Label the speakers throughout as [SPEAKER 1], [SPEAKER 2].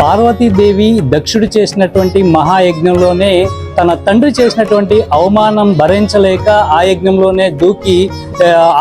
[SPEAKER 1] పార్వతీదేవి దక్షుడు చేసినటువంటి మహాయజ్ఞంలోనే తన తండ్రి చేసినటువంటి అవమానం భరించలేక ఆ యజ్ఞంలోనే దూకి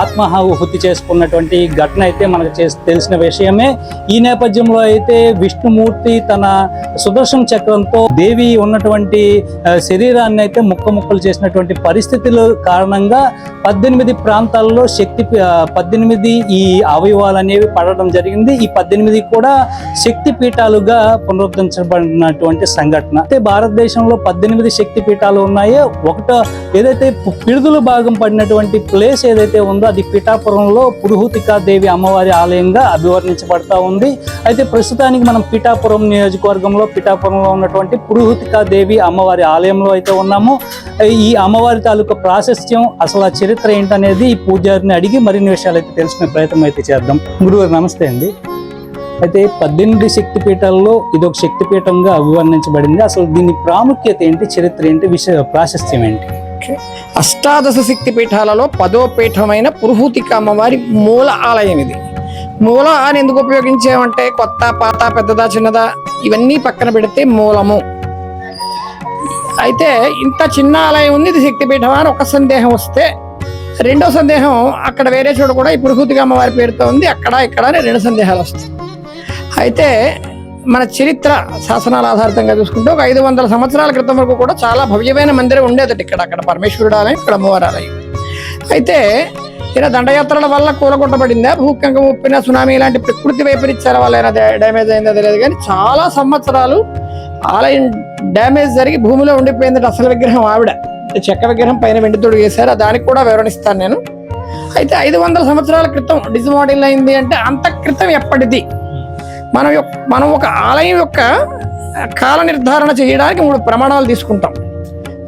[SPEAKER 1] ఆత్మాహుతి చేసుకున్నటువంటి ఘటన అయితే మనకు తెలిసిన విషయమే. ఈ నేపథ్యంలో అయితే విష్ణుమూర్తి తన సుదర్శన చక్రంతో దేవి ఉన్నటువంటి శరీరాన్ని అయితే ముక్క ముక్కలు చేసినటువంటి పరిస్థితుల కారణంగా పద్దెనిమిది ప్రాంతాల్లో శక్తి పద్దెనిమిది ఈ అవయవాలు అనేవి పడడం జరిగింది. ఈ పద్దెనిమిది కూడా శక్తి పీఠాలుగా పునరుద్ధరించబడినటువంటి సంఘటన. అయితే భారతదేశంలో పద్దెనిమిది శక్తి పీఠాలు ఉన్నాయో ఒకట ఏదైతే పు- భాగం పడినటువంటి ప్లేస్ ఏదైతే ఉందో అది పిఠాపురంలో పురుహూతికా దేవి అమ్మవారి ఆలయంగా అభివర్ణించబడతా ఉంది. అయితే ప్రస్తుతానికి మనం పిఠాపురం నియోజకవర్గంలో పిఠాపురంలో ఉన్నటువంటి పురుహూతికా దేవి అమ్మవారి ఆలయంలో అయితే ఉన్నాము. ఈ అమ్మవారి తాలూకా ప్రాశస్త్యం అసలు ఆ చరిత్ర ఏంటనేది ఈ పూజారిని అడిగి మరిన్ని విషయాలు అయితే తెలుసుకునే ప్రయత్నం అయితే చేద్దాం. గురువు నమస్తే అండి. అయితే పద్దెనిమిది శక్తిపీఠాల్లో ఇది ఒక శక్తి పీఠంగా అభివర్ణించబడింది. అసలు దీని ప్రాముఖ్యత ఏంటి? చరిత్ర ఏంటి? విషయ ప్రాశస్త్యం ఏంటి?
[SPEAKER 2] అష్టాదశ శక్తి పీఠాలలో పదో పీఠమైన పురుహూతిక అమ్మవారి మూల ఆలయం ఇది. మూల అని ఎందుకు ఉపయోగించామంటే కొత్త పాత పెద్దదా చిన్నదా ఇవన్నీ పక్కన పెడితే మూలము. అయితే ఇంత చిన్న ఆలయం ఉంది ఇది శక్తిపీఠం అని ఒక సందేహం వస్తే రెండో సందేహం అక్కడ వేరే చోట కూడా ఈ పురుహూతిక అమ్మవారి పేరుతో ఉంది అక్కడ ఇక్కడ అని రెండు సందేహాలు వస్తాయి. అయితే మన చరిత్ర శాసనాల ఆధారితంగా చూసుకుంటే ఒక ఐదు వందల సంవత్సరాల క్రితం వరకు కూడా చాలా భవ్యమైన మందిరం ఉండేదట ఇక్కడ అక్కడ పరమేశ్వరుడు ఆలయం ఇక్కడ అమ్మవారి ఆలయం. అయితే ఇలా దండయాత్రల వల్ల కూలగొట్టబడిందా? భూకంపం ఉప్పిన సునామీ ఇలాంటి ప్రకృతి వైపరీత్యాల వల్ల ఏమైనా డ్యామేజ్ అయిందో తెలియదు కానీ చాలా సంవత్సరాలు ఆలయం డ్యామేజ్ జరిగి భూమిలో ఉండిపోయింది అసలు విగ్రహం ఆవిడ. చెక్క విగ్రహం పైన వెండితోడు వేశారు దానికి కూడా వివరణిస్తాను నేను. అయితే ఐదు వందల సంవత్సరాల క్రితం డిజ్మోడల్ అయింది అంటే అంత క్రితం ఎప్పటిది? మనం యొక్క మనం ఒక ఆలయం యొక్క కాల నిర్ధారణ చేయడానికి మూడు ప్రమాణాలు తీసుకుంటాం.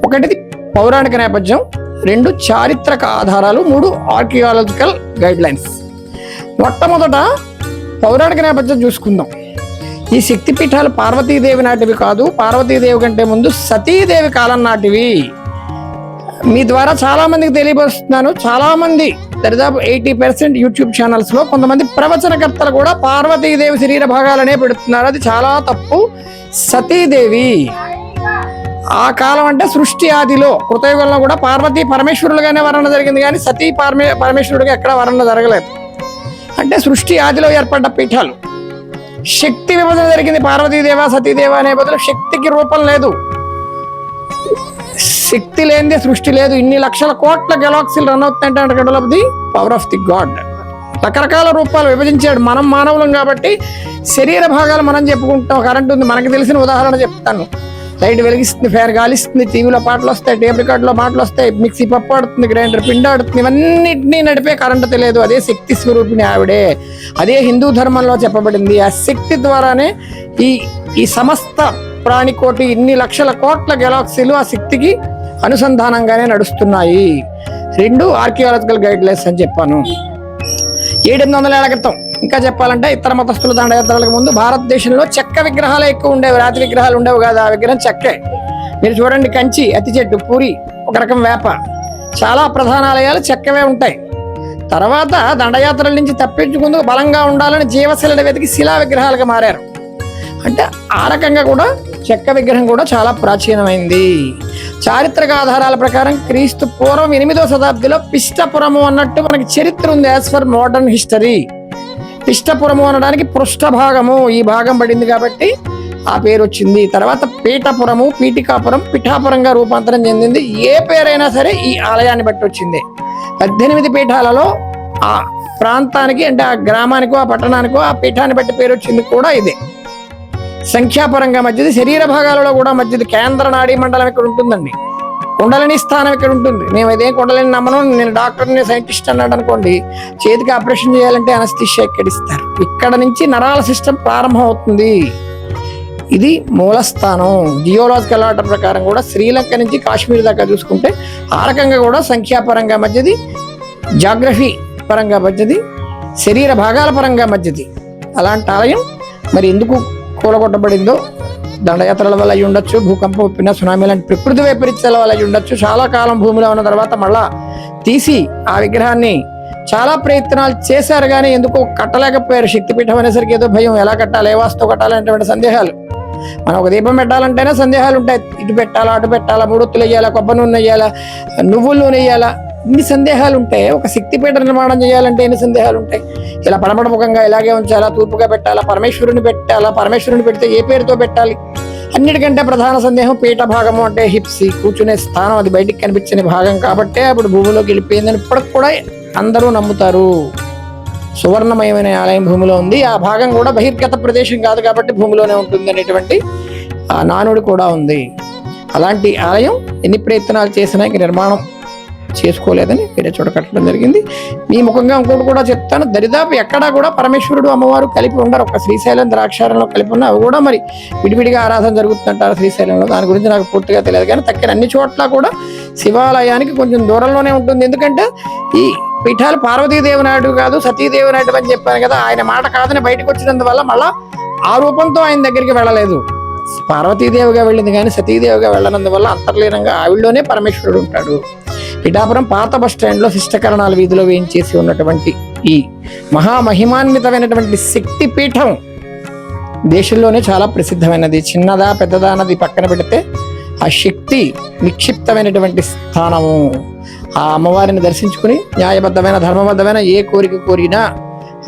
[SPEAKER 2] ఒకటిది పౌరాణిక నేపథ్యం రెండు చారిత్రక ఆధారాలు మూడు ఆర్కియాలజికల్ గైడ్ లైన్స్ మొట్టమొదట పౌరాణిక నేపథ్యం చూసుకుందాం. ఈ శక్తిపీఠాలు పార్వతీదేవి నాటివి కాదు పార్వతీదేవి కంటే ముందు సతీదేవి కాలం నాటివి. మీ ద్వారా చాలామందికి తెలియపరుస్తున్నాను చాలామంది దరిదాపు ఎయిటీ పర్సెంట్ యూట్యూబ్ ఛానల్స్లో కొంతమంది ప్రవచనకర్తలు కూడా పార్వతీదేవి శరీర భాగాలనే పెడుతున్నారు. అది చాలా తప్పు. సతీదేవి ఆ కాలం అంటే సృష్టి ఆదిలో కృతయుగంలో కూడా పార్వతీ పరమేశ్వరులుగానే వర్ణన జరిగింది కానీ సతీ పరమే పరమేశ్వరుడిగా ఎక్కడ వర్ణన జరగలేదు. అంటే సృష్టి ఆదిలో ఏర్పడ్డ పీఠాలు. శక్తి విభజన జరిగింది పార్వతీదేవ సతీదేవ అనే బదులు శక్తికి రూపం లేదు. శక్తి లేనిదే సృష్టి లేదు. ఇన్ని లక్షల కోట్ల గెలాక్సీలు రన్ అవుతుందంటే control of the power of the god రకరకాల రూపాలు విభజించాడు మనం మానవులం కాబట్టి శరీర భాగాలు మనం చెప్పుకుంటాం. కరెంట్ ఉంది. మనకి తెలిసిన ఉదాహరణ చెప్తాను. లైట్ వెలిగిస్తుంది ఫ్యాన్ గాలిస్తుంది టీవీలో పాటలు వస్తాయి టేప్ రికార్డులో మాటలు వస్తాయి మిక్సీ పప్పు ఆడుతుంది గ్రైండర్ పిండి ఆడుతుంది ఇవన్నిటినీ నడిపే కరెంటు తెలియదు. అదే శక్తి స్వరూపిణి ఆవిడే. అదే హిందూ ధర్మంలో చెప్పబడింది. ఆ శక్తి ద్వారానే ఈ ఈ సమస్త ప్రాణికోటి ఇన్ని లక్షల కోట్ల గెలాక్సీలు ఆ శక్తికి అనుసంధానంగానే నడుస్తున్నాయి. రెండు ఆర్కియాలజికల్ గైడ్ అని చెప్పాను. ఏడెనిమిది వందల ఏళ్ళ క్రితం. ఇంకా చెప్పాలంటే ఇతర మతస్థుల దండయాత్రలకు ముందు భారతదేశంలో చెక్క విగ్రహాలు ఎక్కువ ఉండేవి. రాతి విగ్రహాలు ఉండేవి కాదు. ఆ విగ్రహం చెక్కే. మీరు చూడండి కంచి అతి చెట్టు పూరి ఒక రకం వేప. చాలా ప్రధానాలయాలు చెక్కవే ఉంటాయి. తర్వాత దండయాత్రల నుంచి తప్పించుకుందుకు బలంగా ఉండాలని జీవశిలడ వెతికి శిలా విగ్రహాలుగా మారారు. అంటే ఆ రకంగా కూడా చెక్క విగ్రహం కూడా చాలా ప్రాచీనమైంది. చారిత్రక ఆధారాల ప్రకారం క్రీస్తు పూర్వం ఎనిమిదో శతాబ్దిలో పిష్టపురము అన్నట్టు మనకి చరిత్ర ఉంది as for modern history. Pishtapuram అనడానికి పృష్ఠభాగము ఈ భాగం పడింది కాబట్టి ఆ పేరు వచ్చింది. తర్వాత పీఠపురము పీఠికాపురం పిఠాపురంగా రూపాంతరం చెందింది. ఏ పేరైనా సరే ఈ ఆలయాన్ని బట్టి వచ్చింది. పద్దెనిమిది పీఠాలలో ఆ ప్రాంతానికి అంటే ఆ గ్రామానికో ఆ పట్టణానికో ఆ పీఠాన్ని బట్టి పేరు వచ్చింది కూడా ఇదే. సంఖ్యాపరంగా మధ్యది శరీర భాగాలలో కూడా మధ్యది కేంద్ర నాడీ మండలం ఇక్కడ ఉంటుందండి. కుండలిని స్థానం ఇక్కడ ఉంటుంది. మేము ఇదేం కుండలిని నమ్మను. నేను డాక్టర్ని సైంటిస్ట్ అన్నాడు అనుకోండి చేతికి ఆపరేషన్ చేయాలంటే అనస్థిషియా ఇక్కడ ఇస్తారు. ఇక్కడ నుంచి నరాల సిస్టమ్ ప్రారంభం అవుతుంది. ఇది మూలస్థానం జియోలాజికల్ ఆర్డర్ ప్రకారం కూడా శ్రీలంక నుంచి కాశ్మీర్ దాకా చూసుకుంటే ఆ రకంగా కూడా సంఖ్యాపరంగా మధ్యది జాగ్రఫీ పరంగా మధ్యది శరీర భాగాల పరంగా మధ్యది. అలాంటి ఆలయం మరి ఎందుకు కూలగొట్టబడిందో దండయాత్రల వల్ల అయి ఉండొచ్చు భూకంపం ఉప్పిన సునామీ లాంటి ప్రకృతి వైపరీత్యాల వల్ల అయి ఉండొచ్చు. చాలా కాలం భూమిలో ఉన్న తర్వాత మళ్ళా తీసి ఆ విగ్రహాన్ని చాలా ప్రయత్నాలు చేశారు కానీ ఎందుకో కట్టలేకపోయారు? శక్తిపీఠం అనేసరికి ఏదో భయం ఎలా కట్టాలి ఏ వాస్తు కట్టాలి అనేటువంటి సందేహాలు. మనం ఒక దీపం పెట్టాలంటేనే సందేహాలు ఉంటాయి. ఇటు పెట్టాలా అటు పెట్టాలా మూడొత్తులు వేయాలా కొబ్బరి నూనె వేయాలా నువ్వుల నూనె వేయాలా ఇన్ని సందేహాలు ఉంటాయి ఒక శక్తిపీఠ నిర్మాణం చేయాలంటే ఎన్ని సందేహాలు ఉంటాయి ఇలా పడమడముఖంగా ఇలాగే ఉంచాలా తూర్పుగా పెట్టాలా పరమేశ్వరుని పెట్టాలా పరమేశ్వరుని పెడితే ఏ పేరుతో పెట్టాలి? అన్నిటికంటే ప్రధాన సందేహం పీఠ భాగము అంటే హిప్స్. కూర్చునే స్థానం అది బయటికి కనిపించని భాగం కాబట్టే అప్పుడు భూమిలోకి వెళ్ళిపోయిందని ఇప్పటికి కూడా అందరూ నమ్ముతారు. సువర్ణమయమైన ఆలయం భూమిలో ఉంది. ఆ భాగం కూడా బహిర్గత ప్రదేశం కాదు కాబట్టి భూమిలోనే ఉంటుంది అనేటువంటి ఆ కూడా ఉంది. అలాంటి ఆలయం ఎన్ని ప్రయత్నాలు చేసినా ఇంక నిర్మాణం చేసుకోలేదని వేరే చోట కట్టడం జరిగింది. మీ ముఖంగా ఇంకోటి కూడా చెప్తాను. దరిదాపు ఎక్కడా కూడా పరమేశ్వరుడు అమ్మవారు కలిపి ఉండరు. ఒక శ్రీశైలం ద్రాక్షారంలో కలిపి ఉన్న అవి కూడా మరి విడివిడిగా ఆరాధన జరుగుతుంటారు శ్రీశైలంలో? దాని గురించి నాకు పూర్తిగా తెలియదు. కానీ తక్కిన అన్ని చోట్ల కూడా శివాలయానికి కొంచెం దూరంలోనే ఉంటుంది. ఎందుకంటే ఈ పీఠాలు పార్వతీదేవి నాయుడు కాదు సతీదేవి నాయుడు అని చెప్పాను కదా. ఆయన మాట కాదని బయటకు వచ్చినందువల్ల మళ్ళా ఆ రూపంతో ఆయన దగ్గరికి వెళ్ళలేదు. పార్వతీదేవిగా వెళ్ళింది కానీ సతీదేవిగా వెళ్ళనందువల్ల అంతర్లీనంగా ఆవిడలోనే పరమేశ్వరుడు ఉంటాడు. పిఠాపురం పాత బస్ స్టాండ్లో శిష్టకరణాల వీధిలో వేయించేసి ఉన్నటువంటి ఈ మహామహిమాన్వితమైనటువంటి శక్తి పీఠం దేశంలోనే చాలా ప్రసిద్ధమైనది. చిన్నదా పెద్దదా అన్నది పక్కన పెడితే ఆ శక్తి నిక్షిప్తమైనటువంటి స్థానము. ఆ అమ్మవారిని దర్శించుకుని న్యాయబద్ధమైన ధర్మబద్ధమైన ఏ కోరిక కోరినా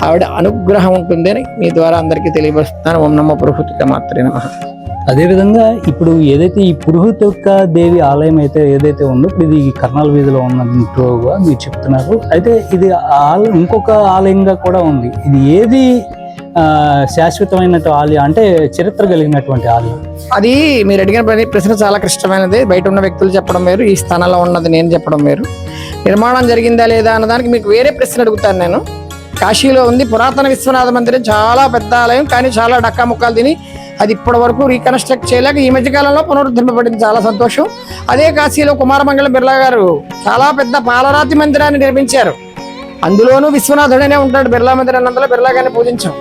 [SPEAKER 2] ఆవిడ అనుగ్రహం ఉంటుందని మీ ద్వారా అందరికీ తెలియపరుస్తున్నాను. ఓం నమ్మ ప్రభుత్వ మాత్రే నమః.
[SPEAKER 1] అదేవిధంగా ఇప్పుడు ఏదైతే ఈ పురుహుతొక్క దేవి ఆలయం అయితే ఏదైతే ఉందో ఇప్పుడు ఇది కర్నాల వీధిలో ఉన్నట్టుగా మీరు చెప్తున్నారు. అయితే ఇది ఆలయం ఇంకొక ఆలయంగా కూడా ఉంది. ఇది ఏది ఆ, శాశ్వతమైనటువంటి ఆలయం అంటే చరిత్ర కలిగినటువంటి ఆలయం.
[SPEAKER 2] అది మీరు అడిగిన ప్రశ్న చాలా క్లిష్టమైనది. బయట ఉన్న వ్యక్తులు చెప్పడం వేరు ఈ స్థానంలో ఉన్నది నేను చెప్పడం వేరు. నిర్మాణం జరిగిందా లేదా అన్నదానికి మీకు వేరే ప్రశ్న అడుగుతాను నేను. కాశీలో ఉంది పురాతన విశ్వనాథ మందిరం చాలా పెద్ద ఆలయం కానీ చాలా డక్కా ముక్కలు తిని అది ఇప్పటి వరకు రీకన్స్ట్రక్ట్ చేయలేక ఈ మధ్యకాలంలో పునరుద్ధరింపబడింది. చాలా సంతోషం. అదే కాశీలో కుమారమంగళం బిర్లా గారు చాలా పెద్ద పాలరాతి మందిరాన్ని నిర్మించారు. అందులోనూ విశ్వనాథుడనే ఉంటాడు బిర్లా మందిరం అందులో బిర్లా గారిని పూజించాం.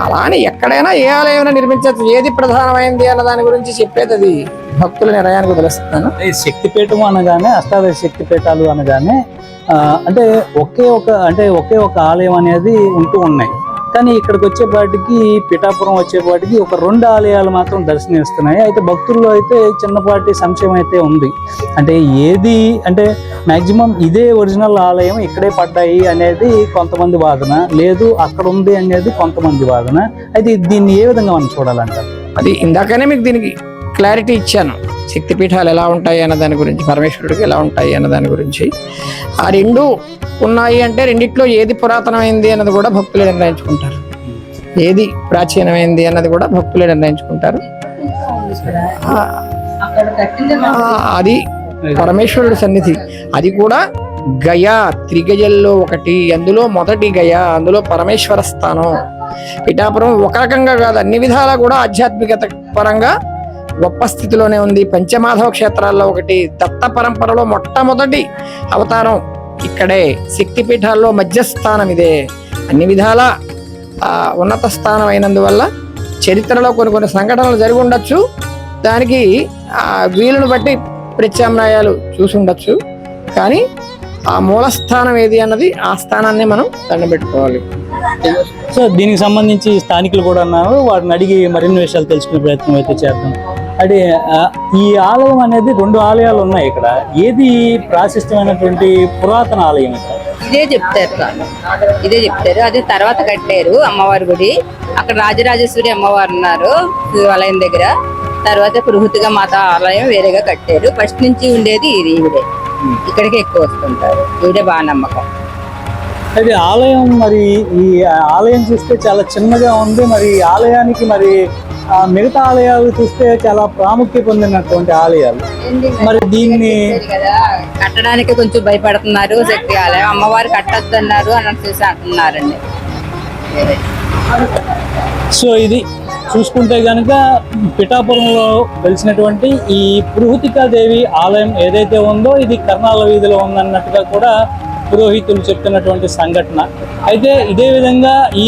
[SPEAKER 2] అలా అని ఎక్కడైనా ఏ ఆలయం నిర్మించచ్చు ఏది ప్రధానమైంది అన్న దాని గురించి చెప్పేది అది భక్తుల నిర్ణయానికి తెలుస్తున్నాను
[SPEAKER 1] ఈ శక్తిపీఠం అనగానే అష్టాదశ శక్తిపీఠాలు అనగానే అంటే ఒకే ఒక అంటే ఒకే ఒక ఆలయం అనేది ఉంటూ ఉన్నాయి. కానీ ఇక్కడికి వచ్చేపాటికి పిఠాపురం వచ్చేపాటికి ఒక రెండు ఆలయాలు మాత్రం దర్శనమిస్తున్నాయి. అయితే భక్తుల్లో అయితే చిన్నపాటి సంశయం అయితే ఉంది. అంటే ఏది అంటే మాక్సిమం ఇదే ఒరిజినల్ ఆలయం ఇక్కడే పడ్డాయి అనేది కొంతమంది వాదన. లేదు అక్కడ ఉంది అనేది కొంతమంది వాదన. అయితే దీన్ని ఏ విధంగా మనం చూడాలంటారు?
[SPEAKER 2] అది ఇందాకనే మీకు దీనికి క్లారిటీ ఇచ్చాను. శక్తిపీఠాలు ఎలా ఉంటాయి అన్న దాని గురించి పరమేశ్వరుడికి ఎలా ఉంటాయి అన్న దాని గురించి. ఆ రెండు ఉన్నాయి అంటే రెండిట్లో ఏది పురాతనమైంది అన్నది కూడా భక్తులే నిర్ణయించుకుంటారు. ఏది ప్రాచీనమైంది అన్నది కూడా భక్తులే నిర్ణయించుకుంటారు. అది పరమేశ్వరుడి సన్నిధి. అది కూడా గయా త్రిగజల్లో ఒకటి అందులో మొదటి గయా అందులో పరమేశ్వర స్థానం. పిఠాపురం ఒక రకంగా కాదు అన్ని విధాలా కూడా ఆధ్యాత్మికత పరంగా గొప్ప స్థితిలోనే ఉంది. పంచమాధవ క్షేత్రాల్లో ఒకటి దత్త పరంపరలో మొట్టమొదటి అవతారం ఇక్కడే శక్తిపీఠాల్లో మధ్యస్థానం ఇదే. అన్ని విధాల ఉన్నత స్థానం అయినందువల్ల చరిత్రలో కొన్ని కొన్ని సంఘటనలు జరిగి ఉండొచ్చు. దానికి ఆ వీలును బట్టి ప్రత్యామ్నాయాలు చూసి ఉండొచ్చు. కానీ ఆ మూలస్థానం ఏది అన్నది ఆ స్థానాన్ని మనం దండం పెట్టుకోవాలి
[SPEAKER 1] సో దీనికి సంబంధించి స్థానికులు కూడా ఉన్నారు వాటిని అడిగి మరిన్ని విషయాలు తెలుసుకునే ప్రయత్నం అయితే చేద్దాం. ఆ, ఈ ఆలయం అనేది రెండు ఆలయాలు ఉన్నాయి ఇక్కడ. ఏది ప్రాశస్త్యమైనటువంటి పురాతన ఆలయం ఇక్కడ?
[SPEAKER 3] ఇదే చెప్తారు. ఇదే చెప్తారు. అదే తర్వాత కట్టారు అమ్మవారి గుడి. అక్కడ రాజరాజేశ్వరి అమ్మవారు ఉన్నారు శివాలయం దగ్గర. తర్వాత పురుహుతిగా మాత ఆలయం వేరేగా కట్టారు. ఫస్ట్ నుంచి ఉండేది ఇది ఈవిడే. ఇక్కడికి ఎక్కువ వస్తుంటారు. ఈవిడే బాగా నమ్మకం.
[SPEAKER 1] అయితే ఆలయం మరి ఈ ఆలయం చూస్తే చాలా చిన్నగా ఉంది. మరి ఈ ఆలయానికి మరి మిగతా ఆలయాలు చూస్తే చాలా ప్రాముఖ్యత పొందినటువంటి ఆలయాలు. మరి? దీన్ని
[SPEAKER 3] కట్టడానికి కొంచెం భయపడుతున్నారు శక్తి ఆలయం. అమ్మవారు కట్టొద్దు అన్నారు అని చూసి అంటున్నారండి.
[SPEAKER 1] సో ఇది చూసుకుంటే కనుక పిఠాపురంలో వెలిసినటువంటి ఈ దేవి ఆలయం ఏదైతే ఉందో ఇది కర్నాల వీధిలో ఉందన్నట్టుగా కూడా పురోహితులు చెప్తున్నటువంటి సంఘటన. అయితే ఇదే విధంగా ఈ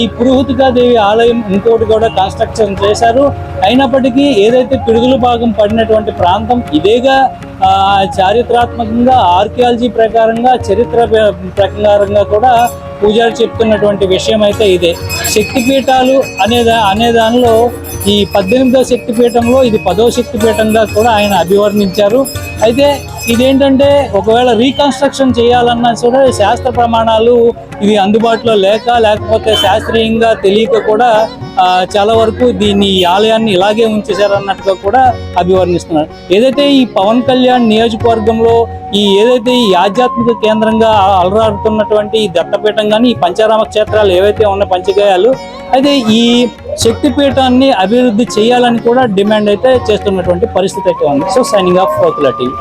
[SPEAKER 1] దేవి ఆలయం ఇంకోటి కూడా కన్స్ట్రక్షన్ చేశారు. అయినప్పటికీ ఏదైతే పిడుగుల భాగం పడినటువంటి ప్రాంతం ఇదేగా చారిత్రాత్మకంగా ఆర్కియాలజీ ప్రకారంగా చరిత్ర ప్రకారంగా కూడా పూజారి చెప్తున్నటువంటి విషయం అయితే ఇదే. శక్తిపీఠాలు అనేదా అనే దానిలో ఈ పద్దెనిమిదో శక్తిపీఠంలో ఇది పదో శక్తిపీఠంగా కూడా ఆయన అభివర్ణించారు. అయితే ఇదేంటంటే ఒకవేళ రీకన్స్ట్రక్షన్ చేయాలన్నా కూడా శాస్త్ర ప్రమాణాలు ఇవి అందుబాటులో లేక లేకపోతే శాస్త్రీయంగా తెలియక కూడా చాలా వరకు దీన్ని ఈ ఆలయాన్ని ఇలాగే ఉంచేశారన్నట్టుగా కూడా అభివర్ణిస్తున్నారు. ఏదైతే ఈ పవన్ కళ్యాణ్ నియోజకవర్గంలో ఈ ఏదైతే ఈ ఆధ్యాత్మిక కేంద్రంగా అలరాడుతున్నటువంటి ఈ దత్తపీఠం కానీ ఈ పంచారామ క్షేత్రాలు ఏవైతే ఉన్న పంచగయాలు అయితే ఈ శక్తిపీఠాన్ని అభివృద్ధి చేయాలని కూడా డిమాండ్ అయితే చేస్తున్నటువంటి పరిస్థితి అయితే ఉంది. సో సైనింగ్ ఆఫ్ కోతుల టీవీ.